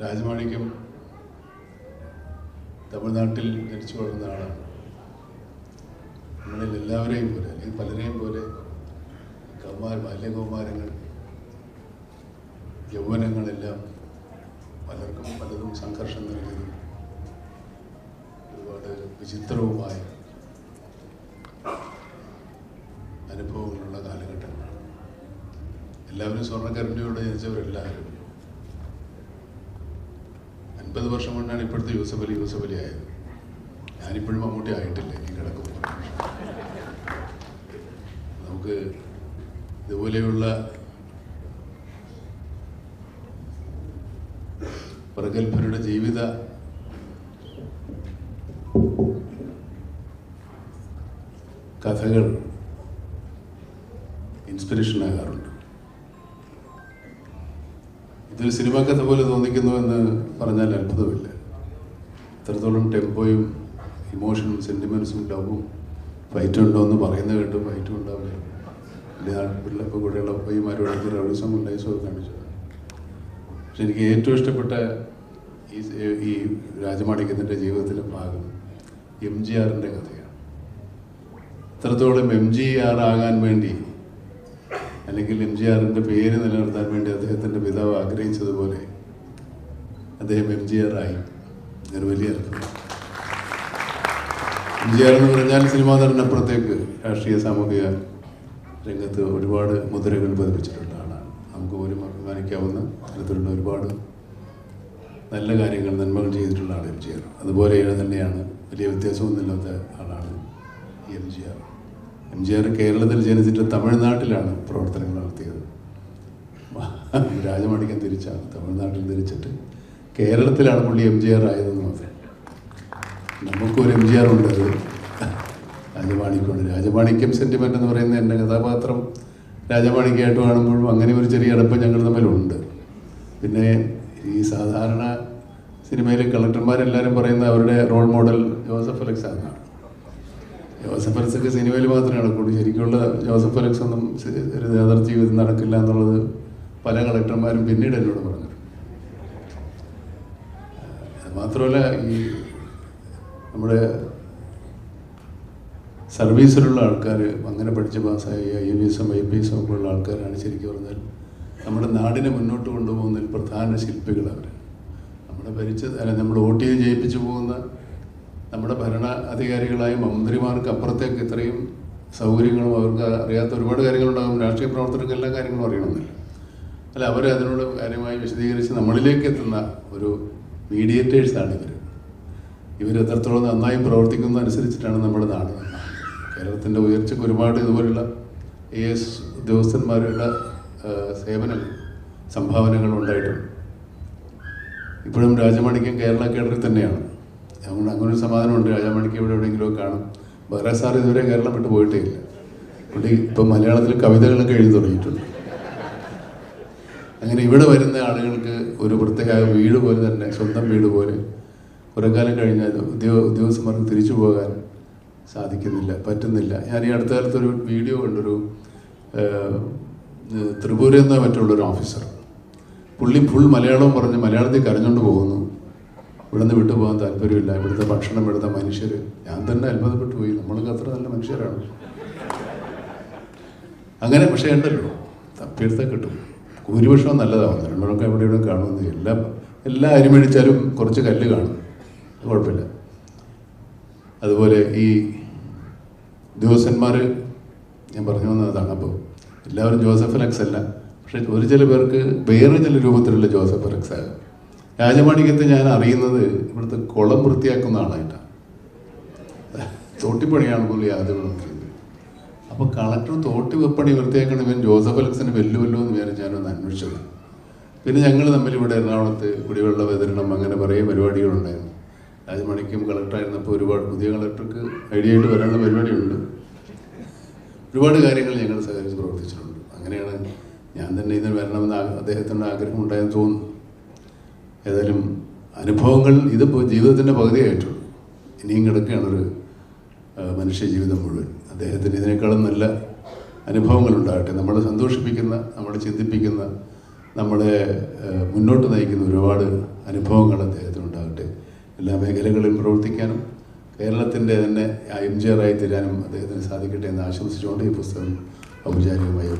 രാജമാണിക്യം തമിഴ്നാട്ടിൽ ജനിച്ചു വളർന്ന ആളാണ്. നമ്മളിൽ എല്ലാവരെയും പോലെ അല്ലെങ്കിൽ പലരെയും പോലെ കൗമാര ബാല്യകൗമാരങ്ങൾ യൗവനങ്ങളെല്ലാം പലർക്കും പലതും സംഘർഷം നിറഞ്ഞതും ഒരുപാട് വിചിത്രവുമായ അനുഭവങ്ങളുള്ള കാലഘട്ടങ്ങളാണ്. എല്ലാവരും സ്വർണക്കരണ്ടിയോടെ ജനിച്ചവരെല്ലാവരും അൻപത് വർഷം കൊണ്ടാണ് ഇപ്പോഴത്തെ യൂസഫ് അലി ആയത്. ഞാനിപ്പോഴും മമ്മൂട്ടി ആയിട്ടില്ല ഇനി കിടക്കും. നമുക്ക് ഇതുപോലെയുള്ള പ്രഗത്ഭരുടെ ജീവിത കഥകൾ ഇൻസ്പിറേഷൻ ആകാറുണ്ട്. ഇതൊരു സിനിമ കഥ പോലെ തോന്നിക്കുന്നു എന്ന് പറഞ്ഞാൽ അത്ഭുതമില്ല. ഇത്രത്തോളം ടെമ്പോയും ഇമോഷനും സെന്റിമെൻസും ഉണ്ടാവും ഫൈറ്റും ഉണ്ടോ എന്ന് പറയുന്നത് കേട്ട് ഫൈറ്റും ഉണ്ടാവില്ല. പിള്ളപ്പോൾ കൂടെയുള്ള പയ്യന്മാരോട് റൗഡിസം ഉണ്ടായിസോ കാണിച്ചു പക്ഷെ എനിക്ക് ഏറ്റവും ഇഷ്ടപ്പെട്ട ഈ ഈ ജീവിതത്തിലെ ഭാഗം എം ജി ആറിന്റെ കഥയാണ്. ഇത്രത്തോളം എം ജി ആർ ആകാൻ വേണ്ടി അല്ലെങ്കിൽ എം ജി ആറിന്റെ പേര് നിലനിർത്താൻ വേണ്ടി അദ്ദേഹത്തിന്റെ പിതാവ് ആഗ്രഹിച്ചതുപോലെ അദ്ദേഹം എം ജി ആറായി. ഒരു വലിയ എം ജി ആർ എന്ന് പറഞ്ഞാൽ സിനിമാ നടനപ്പുറത്തേക്ക് രാഷ്ട്രീയ സാമൂഹിക രംഗത്ത് ഒരുപാട് മുദ്രകൾ പതിപ്പിച്ചിട്ടുള്ള ആളാണ്. നമുക്ക് പോലും അഭിമാനിക്കാവുന്ന തരത്തിലുള്ള ഒരുപാട് നല്ല കാര്യങ്ങൾ നന്മകൾ ചെയ്തിട്ടുള്ള ആൾ എം ജി ആർ. അതുപോലെ തന്നെയാണ് വലിയ വ്യത്യാസമൊന്നുമില്ലാത്ത ആളാണ് എം ജി ആർ. എം കേരളത്തിൽ ജനിച്ചിട്ട് തമിഴ്നാട്ടിലാണ് പ്രവർത്തനങ്ങൾ നടത്തിയത്. രാജമാണിക്കം തിരിച്ചാണ് തമിഴ്നാട്ടിൽ തിരിച്ചിട്ട് കേരളത്തിലാണ് പുള്ളി എം ജി ആർ ആയതെന്ന് മാത്രം നമുക്കൊരു എം ജി ആർ ഉണ്ട് അത്. രാജമാണിക്യമുണ്ട്. രാജമാണിക്യം സെന്റിമെന്റ് എന്ന് പറയുന്ന എന്റെ കഥാപാത്രം രാജമാണിക്യമായിട്ട് കാണുമ്പോഴും അങ്ങനെ ഒരു ചെറിയ അടുപ്പം ഞങ്ങൾ തമ്മിലുണ്ട്. പിന്നെ ഈ സാധാരണ സിനിമയിലെ കളക്ടർമാരെല്ലാവരും പറയുന്ന അവരുടെ റോൾ മോഡൽ ജോസഫ് അലക്സാണ് ജോസഫ് അലക്സ് ഒക്കെ സിനിമയിൽ മാത്രമേ നടക്കുള്ളൂ. ശരിക്കുള്ള ജോസഫ് അലക്സ് ഒന്നും ഒരു യഥാർത്ഥ ജീവിതം നടക്കില്ല എന്നുള്ളത് പല കളക്ടർമാരും പിന്നീട് എന്നോട് പറഞ്ഞു മാത്രമല്ല ഈ നമ്മുടെ സർവീസിലുള്ള ആൾക്കാർ അങ്ങനെ പഠിച്ച് പാസ്സായി ഐ എ എസും ഐ പി എസും ഒക്കെ ഉള്ള ആൾക്കാരാണ് ശരിക്കും പറഞ്ഞാൽ നമ്മുടെ നാടിനെ മുന്നോട്ട് കൊണ്ടുപോകുന്നതിൽ പ്രധാന ശില്പികൾ അവർ നമ്മുടെ ഭരിച്ച അല്ല നമ്മൾ വോട്ട് ചെയ്ത് ജയിപ്പിച്ചു പോകുന്ന നമ്മുടെ ഭരണ അധികാരികളായ മന്ത്രിമാർക്ക് അപ്പുറത്തേക്ക് ഇത്രയും സൗകര്യങ്ങളും അവർക്ക് അറിയാത്ത ഒരുപാട് കാര്യങ്ങളുണ്ടാകും. രാഷ്ട്രീയ പ്രവർത്തകർക്ക് എല്ലാ കാര്യങ്ങളും അറിയണമെന്നില്ല. അല്ല അവർ അതിനോട് കാര്യമായി വിശദീകരിച്ച് നമ്മളിലേക്ക് എത്തുന്ന ഒരു മീഡിയേറ്റേഴ്സാണ് ഇവർ ഇവർ എത്രത്തോളം നന്നായി പ്രവർത്തിക്കുന്ന അനുസരിച്ചിട്ടാണ് നമ്മുടെ നാട്. കേരളത്തിന്റെ ഉയർച്ചയ്ക്ക് ഒരുപാട് ഇതുപോലുള്ള എ എസ് ഉദ്യോഗസ്ഥന്മാരുടെ സേവനങ്ങൾ സേവനം സംഭാവനകൾ ഉണ്ടായിട്ടുണ്ട്. ഇപ്പോഴും രാജമാണിക്യം കേരള കേഡറിൽ തന്നെയാണ്. അതുകൊണ്ട് അങ്ങനെ ഒരു സമാധാനമുണ്ട്. രാജാമണിക്ക് ഇവിടെ എവിടെയെങ്കിലും കാണും. വേറെ സാർ ഇതുവരെ കേരളം വിട്ട് പോയിട്ടേ ഇല്ല പുള്ളി ഇപ്പം മലയാളത്തിൽ കവിതകളൊക്കെ എഴുതി തുടങ്ങിയിട്ടുണ്ട്. അങ്ങനെ ഇവിടെ വരുന്ന ആളുകൾക്ക് ഒരു പ്രത്യേക വീട് പോലെ തന്നെ സ്വന്തം വീട് പോലെ കുറേ കാലം കഴിഞ്ഞാൽ ഉദ്യോഗ ഉദ്യോഗസ്ഥന്മാർക്ക് തിരിച്ചു പോകാൻ സാധിക്കുന്നില്ല പറ്റുന്നില്ല. ഞാൻ ഈ അടുത്ത കാലത്ത് ഒരു വീഡിയോ കണ്ടൊരു ത്രിപുരയിൽ നിന്ന് മറ്റുള്ളൊരു ഓഫീസർ പുള്ളി ഫുൾ മലയാളവും പറഞ്ഞ് മലയാളത്തിൽ കരഞ്ഞുകൊണ്ട് പോകുന്നു. ഇവിടുന്ന് വിട്ടു പോകാൻ താല്പര്യമില്ല. ഇവിടുത്തെ ഭക്ഷണം ഇവിടുത്തെ മനുഷ്യർ ഞാൻ തന്നെ അത്ഭുതപ്പെട്ടു പോയി. നമ്മളൊക്കെ അത്ര നല്ല മനുഷ്യരാണ്. അങ്ങനെ പക്ഷേ ഉണ്ടല്ലോ. തപ്പിയെടുത്താൽ കിട്ടും. ഭൂരിപക്ഷം നല്ലതാണ് രണ്ടൊക്കെ എവിടെ ഇവിടെ കാണുന്നത് എല്ലാം എല്ലാ അരിമഴിച്ചാലും കുറച്ച് കല്ല് കാണും. അത് കുഴപ്പമില്ല. അതുപോലെ ഈ ഉദ്യോഗസ്ഥന്മാർ ഞാൻ പറഞ്ഞു വന്നതാണ് അപ്പോൾ എല്ലാവരും ജോസഫ് അലക്സ് അല്ല. പക്ഷെ ഒരു ചില പേർക്ക് വേറെ ചില രൂപത്തിലുള്ള ജോസഫ് അലക്സ് ആകും രാജമാണിക്യത്തെ ഞാൻ അറിയുന്നത് ഇവിടുത്തെ കുളം വൃത്തിയാക്കുന്ന ആളായിട്ടാണ് തോട്ടിപ്പണിയാണ് പുള്ളി ആദ്യം നടത്തിയത് അപ്പോൾ കളക്ടർ തോട്ടി വെപ്പണി വൃത്തിയാക്കണം ഇവൻ ജോസഫ് അലക്സിന് വെല്ലുവല്ലോ എന്ന് വിചാരിച്ച് ഞാനൊന്ന് അന്വേഷിച്ചത്. പിന്നെ ഞങ്ങൾ തമ്മിൽ ഇവിടെ എറണാകുളത്ത് കുടിവെള്ള വിതരണം അങ്ങനെ കുറേ പരിപാടികളുണ്ടായിരുന്നു. രാജമണിക്കും കളക്ടറായിരുന്നപ്പോൾ ഒരുപാട് പുതിയ കളക്ടർക്ക് ഐഡിയ ആയിട്ട് വരാനുള്ള പരിപാടിയുണ്ട്. ഒരുപാട് കാര്യങ്ങൾ ഞങ്ങൾ സഹകരിച്ച് പ്രവർത്തിച്ചിട്ടുണ്ട്. അങ്ങനെയാണ് ഞാൻ തന്നെ ഇതിന് വരണമെന്ന് അദ്ദേഹത്തിന്റെ ആഗ്രഹം ഉണ്ടായെന്ന് തോന്നുന്നു. ഏതായാലും അനുഭവങ്ങൾ ഇത് ജീവിതത്തിന്റെ പകുതിയായിട്ടുള്ളൂ. ഇനിയും കിടക്കുകയാണ് ഒരു മനുഷ്യ ജീവിതം മുഴുവൻ. അദ്ദേഹത്തിന് ഇതിനേക്കാളും നല്ല അനുഭവങ്ങൾ ഉണ്ടാകട്ടെ. നമ്മളെ സന്തോഷിപ്പിക്കുന്ന നമ്മളെ ചിന്തിപ്പിക്കുന്ന നമ്മളെ മുന്നോട്ട് നയിക്കുന്ന ഒരുപാട് അനുഭവങ്ങൾ അദ്ദേഹത്തിന് ഉണ്ടാകട്ടെ. എല്ലാ മേഖലകളിലും പ്രവർത്തിക്കാനും കേരളത്തിന്റെ തന്നെ എം ജി ആറായി തീരാനും അദ്ദേഹത്തിന് സാധിക്കട്ടെ എന്ന് ആശംസിച്ചുകൊണ്ട് ഈ പുസ്തകം ഔപചാരികമായി.